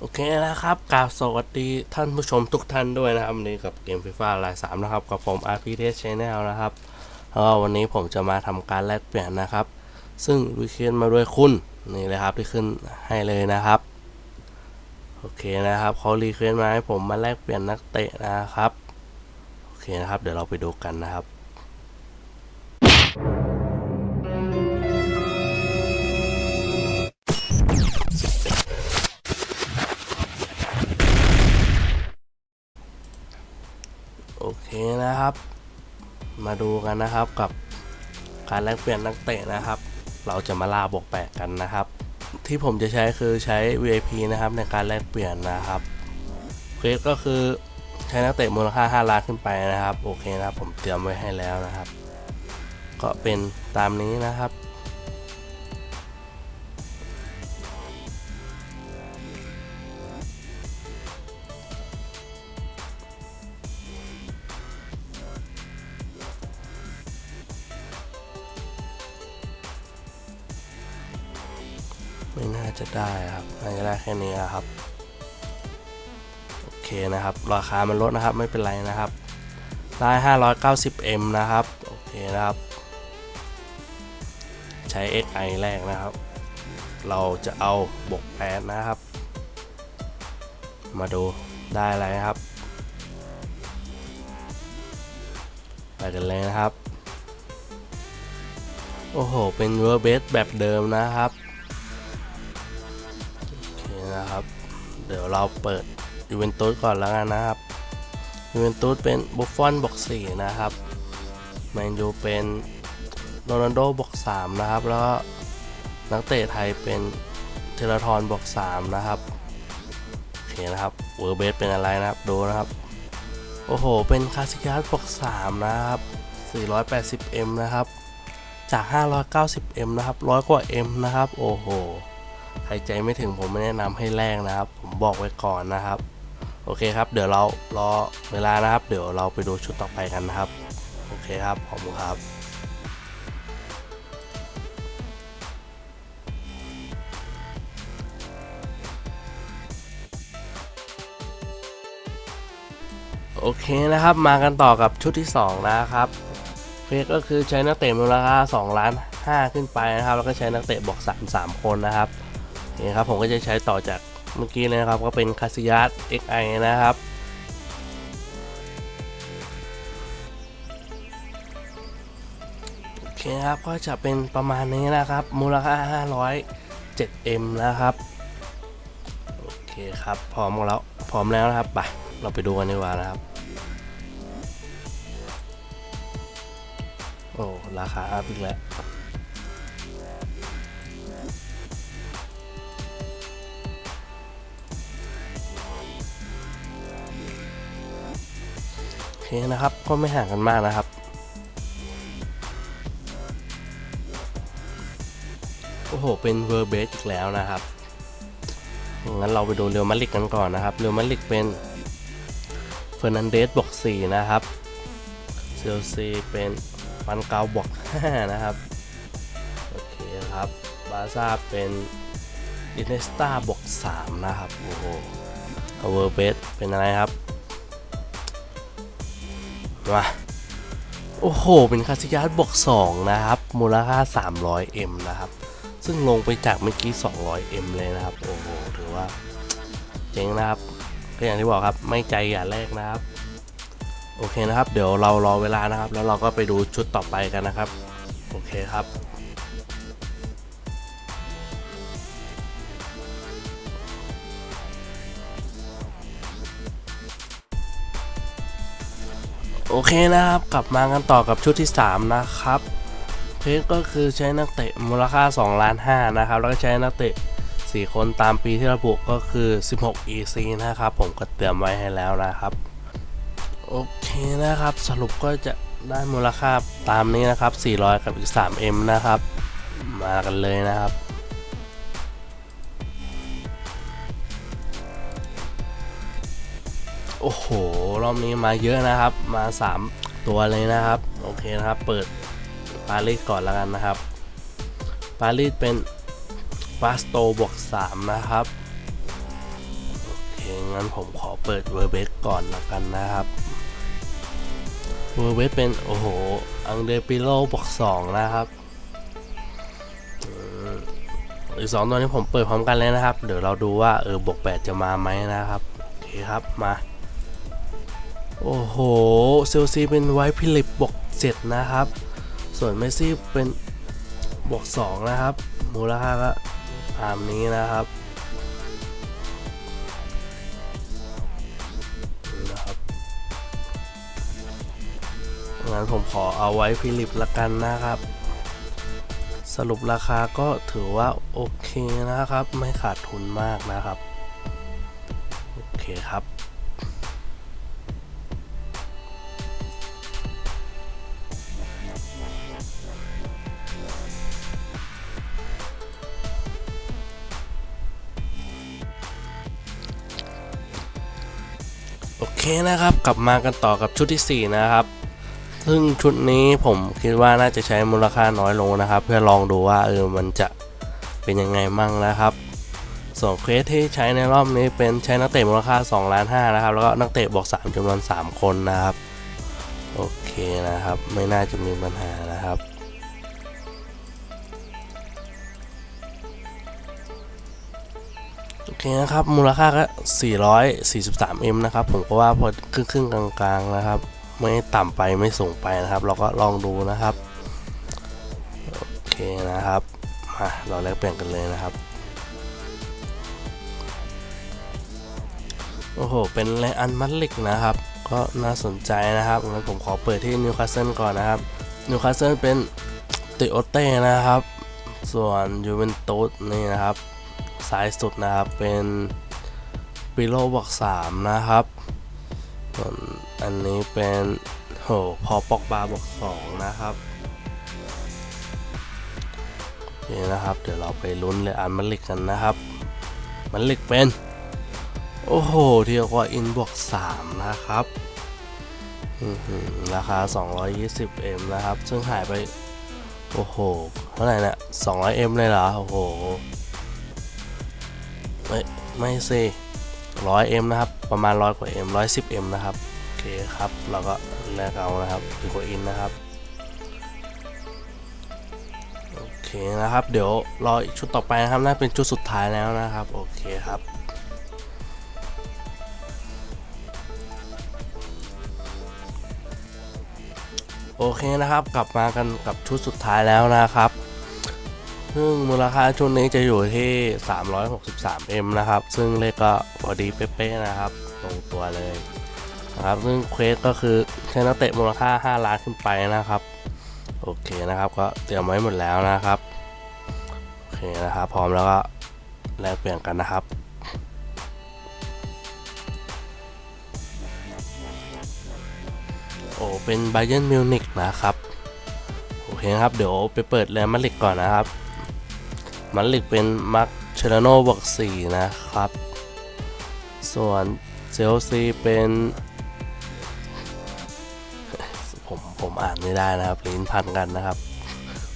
โอเคนะครับกราบสวัสดีท่านผู้ชมทุกท่านด้วยนะครับวันนี้กับเกมฟีฟ่าลายสามนะครับ กับผม RPT Channel นะครับแล้วก็วันนี้ผมจะมาทำการแลกเปลี่ยนนะครับ ซึ่งวิเคียนมาด้วยคุณนี่เลยครับที่ขึ้นให้เลยนะครับโอเคนะครับเขารีเควสต์มาให้ผมมาแลกเปลี่ยนนักเตะนะครับโอเคนะครับ เดี๋ยวเราไปดูกันนะครับ โอเคนะครับ มาดูกันนะครับกับการแลกเปลี่ยนนักเตะนะครับ เราจะมาล่าบวกแปดกันนะครับ ที่ผมจะใช้คือใช้ VIP นะครับในการแลกเปลี่ยนนะครับเควสก็คือใช้นักเตะมูลค่า 5 ล้านขึ้นไปนะครับ โอเคนะครับ ผมเตรียมไว้ให้แล้วนะครับ ก็เป็นตามนี้นะครับ ครับน่าจะได้แค่นี้ครับ โอเคนะครับ ราคามันลดนะครับ ไม่เป็นไรนะครับ ได้ 590M นะครับ โอเคนะครับ ใช้ XI แรกนะครับ เราจะเอาบวก8นะครับ มาดูได้อะไรนะครับ ไปกันเลยนะครับ โอ้โห เป็นเวอร์เบสแบบเดิมนะครับ ดี๋ยวเราเปิดยูเวนตุสก่อนแล้วกันนะครับยูเวนตุสเป็นบุฟฟอนบวก4นะครับแมนยูเป็นโรนัลโดบวก3นะครับ แล้วนักเตะไทยเป็นเทเลทอนบวก3นะครับโอเคนะครับเวอร์เบสเป็นอะไรนะครับดูนะครับ โอ้โห เป็นคาสิยัสบวก3นะครับ 480M นะครับ จาก 590M นะครับร้อยกว่า M นะครับ โอ้โห ใครใจไม่ถึงผมไม่แนะนำให้แลกนะครับ ผมบอกไว้ก่อนนะครับ โอเคครับ เดี๋ยวเรารอเวลานะครับ เดี๋ยวเราไปดูชุดต่อไปกันนะครับ โอเคครับขอบคุณครับโอเคนะครับมากันต่อกับชุดที่ 2 นะครับเฟกก็คือใช้นักเตะมูลค่า2ล้าน5ขึ้นไปนะครับ แล้วก็ใช้นักเตะบอก 3 3 คนนะครับ นี่ครับผมก็จะใช้ต่อจากเมื่อกี้เลยนะครับก็เป็นคาซิยัส XI นะครับโอเคครับก็จะเป็นประมาณนี้นะครับ มูลค่า 507M นะครับโอเคครับพร้อมแล้วพร้อมแล้วนะครับไปเราไปดูกันดีกว่านะครับโอ้ราคาอัพอีกแล้ว เคนะครับ ก็ไม่ห่างกันมากนะครับ โอ้โห เป็นเวอร์เบสอีกแล้วนะครับ งั้นเราไปดูเรียวมาริกกันก่อนนะครับ เรียวมาริกเป็นเฟอร์นันเดสบวก4นะครับ เซลซีเป็นฟันเกาบวก5นะครับ โอเคครับ บาซ่าเป็นอินเนสตาบวก3นะครับ โอ้โหเวอร์เบสเป็นอะไรครับ มาโอ้โห เป็นคาสิยาสบวก2นะครับ มูลค่า 300M นะครับ ซึ่งลงไปจากเมื่อกี้ 200M เลยนะครับ โอ้โห ถือว่า เจ๋งนะครับก็อย่างที่บอกครับ ไม่ใจอย่าแรกนะครับ โอเคนะครับ เดี๋ยวเรารอเวลานะครับ แล้วเราก็ไปดูชุดต่อไปกันนะครับ โอเคครับ โอเคนะครับ กลับมากันต่อกับชุดที่ 3 นะครับเพจก็คือใช้นักเตะมูลค่า2ล้าน5นะครับ แล้วก็ใช้นักเตะ 4 คนตามปีที่ระบุก็คือ 16 EC นะครับ ผมก็เตรียมไว้ให้แล้วนะครับ โอเคนะครับ สรุปก็จะได้มูลค่าตามนี้นะครับ 400 กับอีก 3M นะครับ มากันเลยนะครับ โอ้โห รอบนี้มาเยอะนะครับ มา 3 ตัวเลยนะครับ โอเคนะครับ เปิดปารีสก่อนแล้วกันนะครับ ปารีสเป็นฟาสโตบวก3นะครับ โอเค งั้นผมขอเปิดเวอร์เบสก่อนละกันนะครับ เวอร์เบสเป็น โอ้โห อังเดปิโลบวกสองนะครับอืมอีกสองตัวนี้ผมเปิดพร้อมกันเลยนะครับ เดี๋ยวเราดูว่าเออบวกแปดจะมาไหมนะครับ โอเคครับ มา โอ้โห เซลซีเป็นไวท์พิลิปบวกเจ็ดนะครับ ส่วนเมสซี่เป็นบวกสองนะครับ มูลค่าก็ตามนี้นะครับนะครับงั้นผมขอเอาไว้ฟิลิปละกันนะครับ สรุปราคาก็ถือว่าโอเคนะครับ ไม่ขาดทุนมากนะครับ โอเคครับ นะครับ กลับมากันต่อกับชุดที่ 4 นะครับ ซึ่งชุดนี้ผมคิดว่าน่าจะใช้มูลค่าน้อยลงนะครับ เพื่อลองดูว่าเออมันจะเป็นยังไงมั่งนะครับ ส่วนเควสที่ใช้ในรอบนี้เป็นใช้นักเตะมูลค่า2ล้าน5นะครับ แล้วก็นักเตะบอก3จำนวน 3 คนนะครับ โอเคนะครับ ไม่น่าจะมีปัญหานะครับ โอเคนะครับ มูลค่าก็ 443M นะครับ ผมก็ว่าพอครึ่งครึ่งๆกลางๆนะครับ ไม่ต่ำไปไม่สูงไปนะครับ เราก็ลองดูนะครับ โอเคนะครับ มาเราแลกเปลี่ยนกันเลยนะครับ โอ้โห เป็นไลอันมัดลิกนะครับ ก็น่าสนใจนะครับงั้นผมขอเปิดที่นิวคาสเซิลก่อนนะครับ นิวคาสเซิลเป็นติโอเต้นะครับ ส่วนยูเวนตุสนี่นะครับ ซ้ายสุดนะครับ เป็นปิโลบอก3นะครับ ส่วนอันนี้เป็นโหพอปอกบาบอก2นะครับโอเคนะครับ เดี๋ยวเราไปลุ้นเลยอันมันลิกกันนะครับ มันลิกเป็น โอ้โหเทียกว่าอินบวก3นะครับอื้อหือราคา 220M นะครับ ซึ่งหายไป โอ้โห เท่าไหร่เนี่ย 200M เลยเหรอ โอ้โห ไม่ไม่สิร้อยเอ็มนะครับ ประมาณร้อยกว่าเอ็มร้อยสิบเอ็มนะครับ โอเคครับ เราก็แลกเอานะครับดีกว่าอินนะครับ โอเคนะครับ เดี๋ยวรออีกชุดต่อไปนะครับ น่าเป็นชุดสุดท้ายแล้วนะครับ โอเคครับโอเคนะครับ กลับมากันกับชุดสุดท้ายแล้วนะครับ ซึ่งมูลค่าชุดนี้จะอยู่ที่ 363M นะครับ ซึ่งเลขก็พอดีเป๊ะๆนะครับ ตรงตัวเลยนะครับ ซึ่งเควสก็คือใช้นักเตะมูลค่า 5 ล้านขึ้นไปนะครับ โอเคนะครับ ก็เตรียมไว้หมดแล้วนะครับ โอเคนะครับ พร้อมแล้วก็แลกเปลี่ยนกันนะครับโอ้เป็นไบเ e นมิวนิกนะครับ โอเคครับ เดี๋ยวไปเปิดแรมมาลิกก่อนนะครับ มันลิกเป็นมาร์คเชลโนบวก4นะครับ ส่วนเซลซีเป็น ผมผมอ่านไม่ได้นะครับลิ้นพันกันนะครับ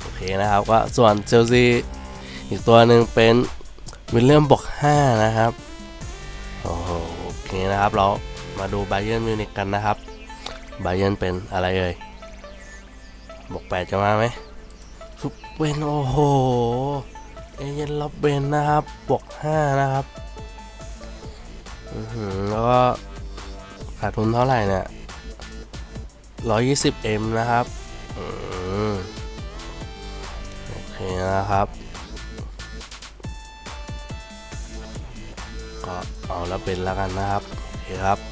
โอเคนะครับก็ส่วนเซลซีอีกตัวหนึ่งเป็นวิลเลียมบวก5นะครับโอ้โหโอเคนะครับ เรามาดูไบเ e นมิวนิกกันนะครับไบเ e นเป็นอะไรเอ่ยบวก8จะมาไหมฟุบเวนโอ้โห เอเยนล็อบเบนนะครับบวก5นะครับแล้วก็ขาดทุนเท่าไหร่เนี่ย 120M นะครับอโอเคนะครับ ก็เอาแล้วเป็นแล้วกันนะครับ โอเคครับ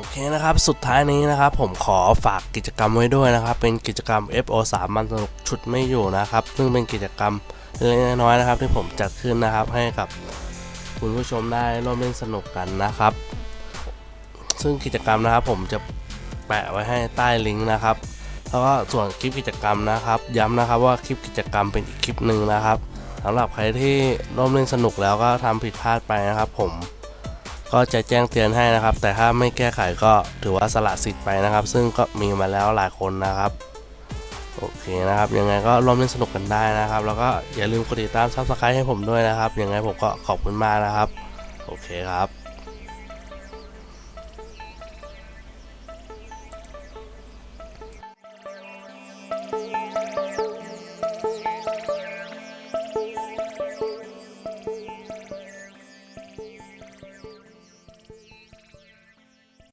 โอเคนะครับ สุดท้ายนี้นะครับ ผมขอฝากกิจกรรมไว้ด้วยนะครับ เป็นกิจกรรม FO3 มันสนุกชุดไม่อยู่นะครับ ซึ่งเป็นกิจกรรมเล็กน้อยนะครับ ที่ผมจัดขึ้นนะครับให้กับคุณผู้ชมได้ร่วมเล่นสนุกกันนะครับ ซึ่งกิจกรรมนะครับ ผมจะแปะไว้ให้ใต้ลิงก์นะครับ แล้วก็ส่วนคลิปกิจกรรมนะครับ ย้ำนะครับว่าคลิปกิจกรรมเป็นอีกคลิปหนึ่งนะครับสำหรับใครที่ร่วมเล่นสนุกแล้วก็ทำผิดพลาดไปนะครับ ผม ก็จะแจ้งเตือนให้นะครับ แต่ถ้าไม่แก้ไขก็ถือว่าสละสิทธิ์ไปนะครับ ซึ่งก็มีมาแล้วหลายคนนะครับโอเคนะครับ ยังไงก็ร่วมเล่นสนุกกันได้นะครับ แล้วก็อย่าลืมกดติดตามซับสไครต์ให้ผมด้วยนะครับยังไงผมก็ขอบคุณมากนะครับ โอเคครับ